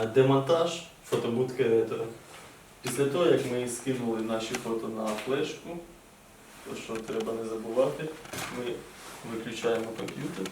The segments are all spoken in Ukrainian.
Е, Демонтаж фотобудки ретро. Після того, як ми скинули наші фото на флешку, то що треба не забувати, ми виключаємо комп'ютер.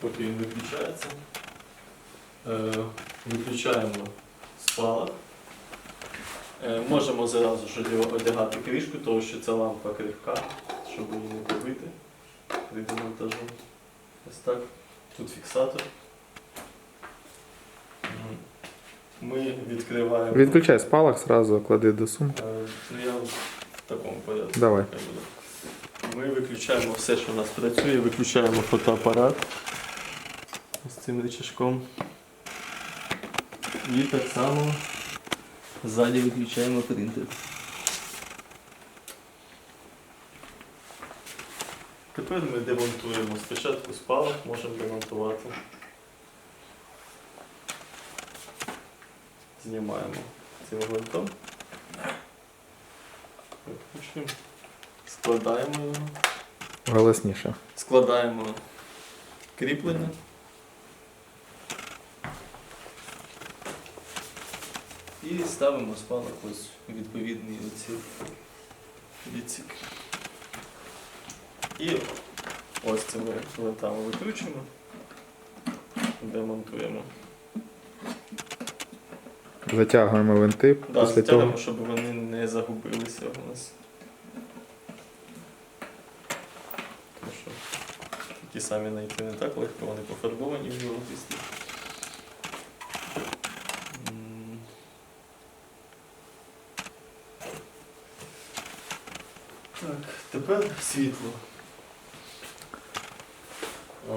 Поки він виключається. Е, Виключаємо спалах. Е, Можемо зразу ж одягати кришку, тому що ця лампа крихка, щоб її не побити при демонтажу. Ось так. Тут фіксатор. Ми відкриваємо. Відключай спалах, сразу клади до сумки. Е, Ну я в такому порядку. Давай. хай буде. Ми виключаємо все, що у нас працює, виключаємо фотоапарат з цим рычажком. І так само ззаді виключаємо принтер. Тепер ми демонтуємо спочатку спалах, можемо демонтувати. Знімаємо цим гвинтом. Викручуємо. Складаємо його. Голосніше. Складаємо кріплення. І ставимо спалах ось у відповідний оці відсік. І ось цими лентами викручуємо, демонтуємо. Затягуємо винти Да, після затягуємо, того. щоб вони не загубилися у нас. Тому що ті самі знайти не так легко, вони пофарбовані в. М. Так, тепер світло.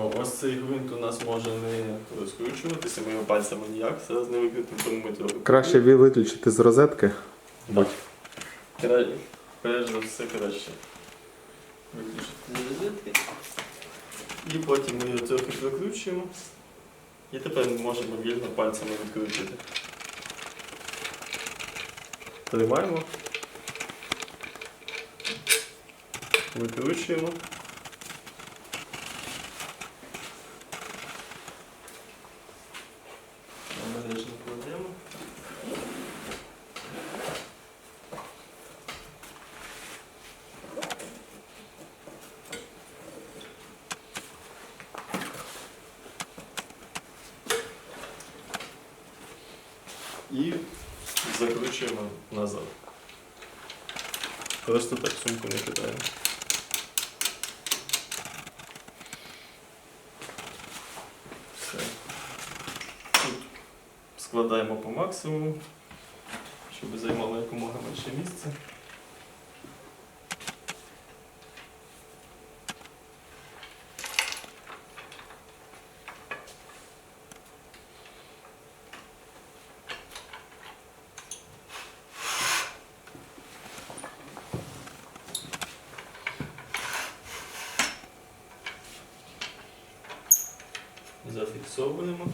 Ось цей гвинт у нас може не розкручуватися, ми його пальцями ніяк зараз не викрутимо, тому ми трохи. Краще виключити з розетки. Так. Кра... Перш за все краще. Виключити з розетки. І потім ми його трохи прикручуємо. І тепер ми можемо вільно пальцями відкрутити. Тримаємо. Викручуємо. Обережно кладемо. І закручуємо назад. Просто так сумку не кидаємо. Все. Тут складаємо по максимуму, щоб займало якомога менше місця. Зафіксовуємо.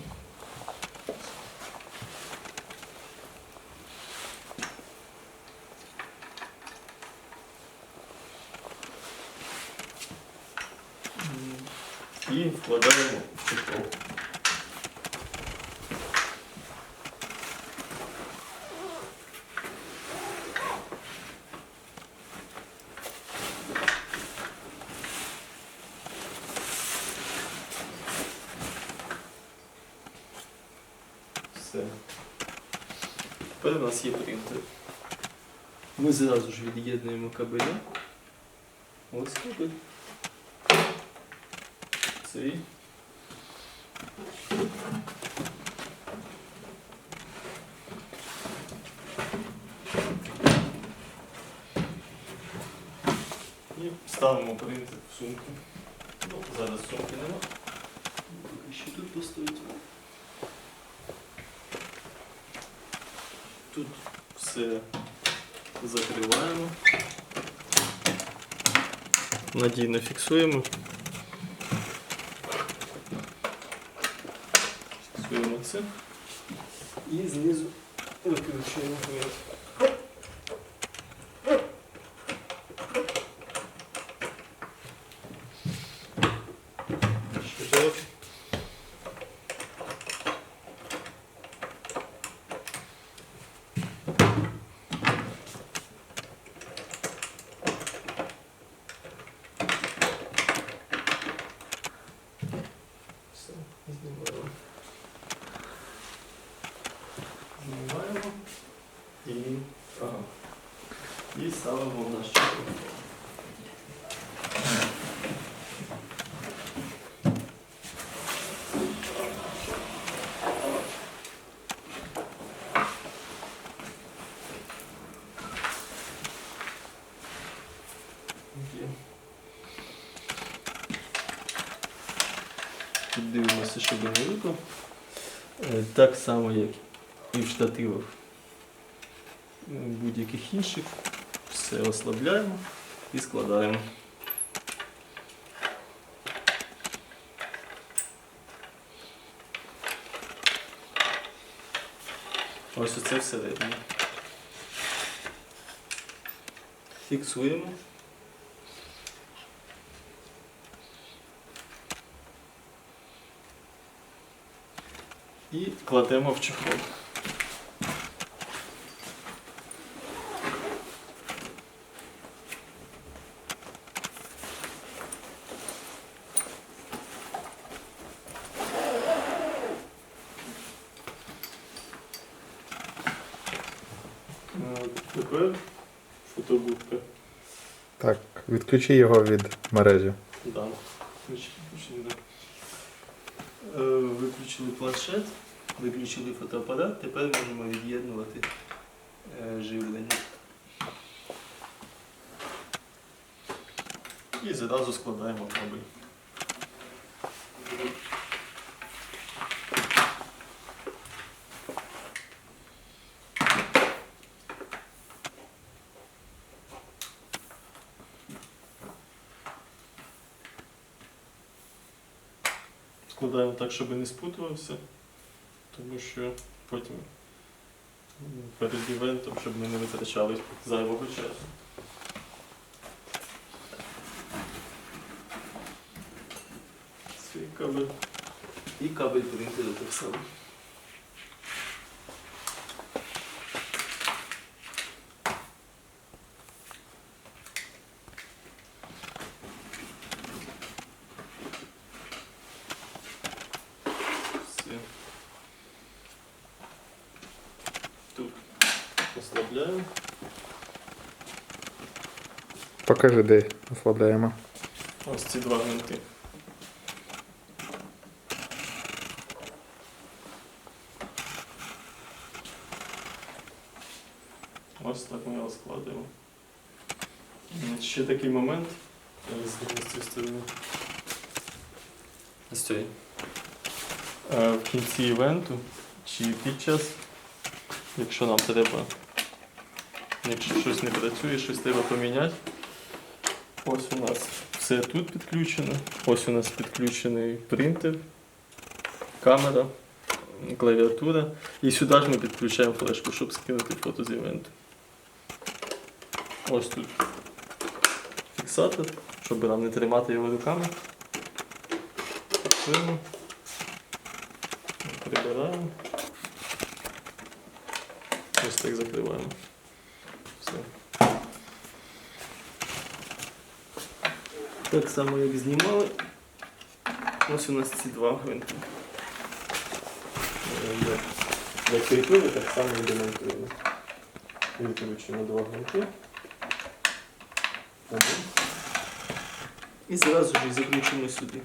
І вкладаємо в. Все. Тепер у нас є принтер. Ми зразу ж від'єднуємо кабеля. Ось кабель. Цей. І ставимо принтер в сумку. Ну, зараз сумки нема. Що тут постоїть. Тут все закриваємо. Надійно фіксуємо. Фіксуємо це. І знизу викручуємо вниз. Що делать? Знімаємо. Знімаємо. І. Ага. І ставимо в наш чайник. Є. Тут вийшло. Е, Так само, як і в штативах е, будь-яких інших. Все ослабляємо і складаємо. Ось оце всередині. Фіксуємо. І кладемо в чехол. Е, Тепер фотобудка. Так, відключи його від мережі. Да. Включили, включили, да. Е, Виключили планшет, виключили фотоапарат, тепер можемо від'єднувати е, живлення. І зразу складаємо кабель. Складаємо так, щоб не спутувався, тому що потім перед івентом, щоб ми не витрачали зайвого часу. Кабель. І кабель принтера так само. Все. Тут ослабляємо. Покажи, де ослабляємо. Ось ці два гвинти. Ось так ми його складаємо. М, Ще такий момент. З цієї сторони. Ось цей. Е, В кінці івенту чи під час, якщо нам треба, якщо щось не працює, щось треба поміняти. Ось у нас все тут підключено. Ось у нас підключений принтер, камера, клавіатура. І сюди ж ми підключаємо флешку, щоб скинути фото з івенту. Ось тут фіксатор, щоб нам не тримати його руками. Фіксуємо. Прибираємо. Ось так закриваємо. Все. Так само, як знімали. Ось у нас ці два гвинти. Е, Як, як кріпили, так само і демонтуємо. Відкручуємо два гвинти. Один. І зразу ж заключимо сюди.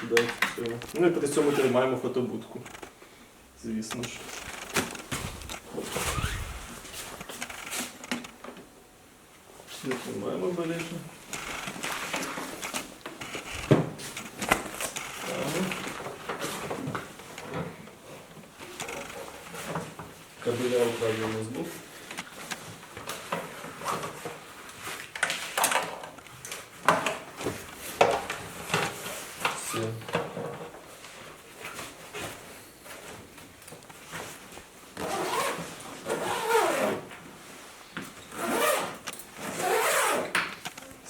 Сюди. Ну і при цьому тримаємо фотобудку. Звісно ж. Тримаємо обережно. Кабеля укладаємо з боку.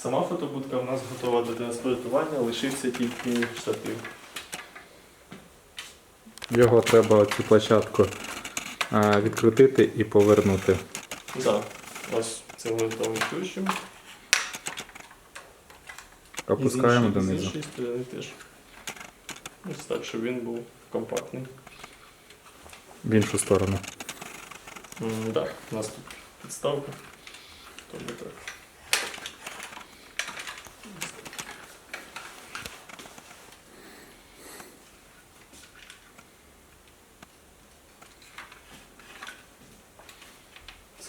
Все. Сама фотобудка в нас готова до транспортування, лишився тільки штатив. Його треба цю площадку а, відкрутити і повернути. Так, ось цим винтом відкручуємо. Опускаємо І з іншої- З донизу. іншої сторони теж. Ось так, щоб він був компактний. В іншу сторону. Так, у нас тут підставка. Тобто так.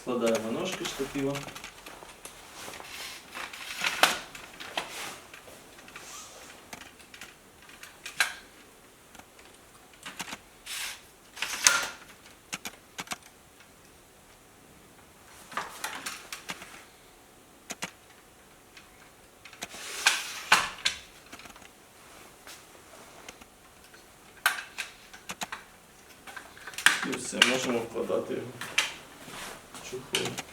Складаємо ножки штатива. Все, можемо вкладати його в чохол.